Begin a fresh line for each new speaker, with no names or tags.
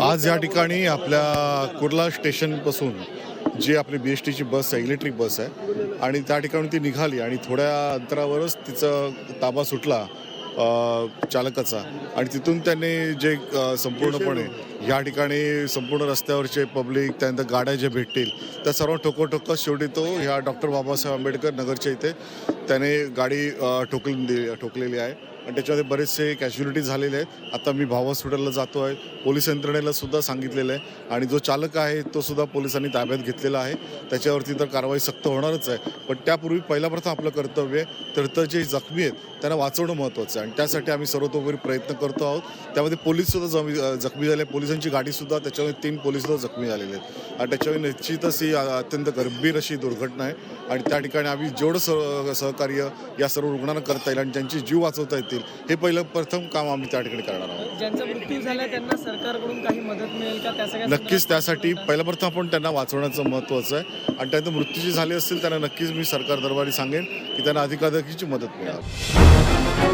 आज या ठिकाणी आपल्या कुर्ला स्टेशनपासून जी आपली बी एस टीची बस आहे इलेक्ट्रिक बस आहे आणि त्या ठिकाणी ती निघाली आणि थोड्या अंतरावरच तिचं ताबा सुटला चालकाचा. आणि तिथून त्यांनी जे संपूर्णपणे या ठिकाणी संपूर्ण रस्त्यावरचे पब्लिक त्यानंतर गाड्या जे भेटतील त्या सर्व ठोकोठोकत शेवटी तो ह्या डॉक्टर बाबासाहेब आंबेडकर नगरच्या इथे त्याने गाडी अ, ठोकून दि ठोकलेली आहे. आणि त्याच्यामध्ये बरेचसे कॅज्युलिटी झालेले आहेत. आता मी भाव हॉस्पिटलला जातो आहे पोलीस यंत्रणेला सुद्धा सांगितलेलं आहे. आणि जो चालक आहे तो सुद्धा पोलिसांनी ताब्यात घेतलेला आहे. त्याच्यावरती तर कारवाई सक्त होणारच आहे. पण त्यापूर्वी पहिला प्रथम आपलं कर्तव्य आहे. तर तर जे जखमी आहेत त्यांना वाचवणं महत्त्वाचं आहे. आणि त्यासाठी आम्ही सर्वतोपरी प्रयत्न करतो आहोत. त्यामध्ये पोलीससुद्धा जमी जखमी झाले. पोलिसांची गाडीसुद्धा त्याच्यामध्ये तीन पोलीससुद्धा जखमी झालेले आहेत. आणि त्याच्यामुळे निश्चितच ही अत्यंत गंभीर अशी दुर्घटना आहे. आणि त्या ठिकाणी आम्ही जेवढं सह सहकार्य या सर्व रुग्णांना करता येईल आणि त्यांची जीव वाचवता येतील हे पहिलं प्रथम काम आम्ही त्या ठिकाणी करणार आहोत.
ज्यांचा मृत्यू झाला त्यांना सरकारकडून काही मदत मिळेल का? त्याचं काय
नक्कीच त्यासाठी पहिलं प्रथम आपण त्यांना वाचवण्याचं महत्त्वाचं आहे. आणि त्यानंतर मृत्यूची झाली असतील त्यांना नक्कीच मी सरकार दरबारी सांगेन की त्यांना अधिकाधिकची मदत मिळावी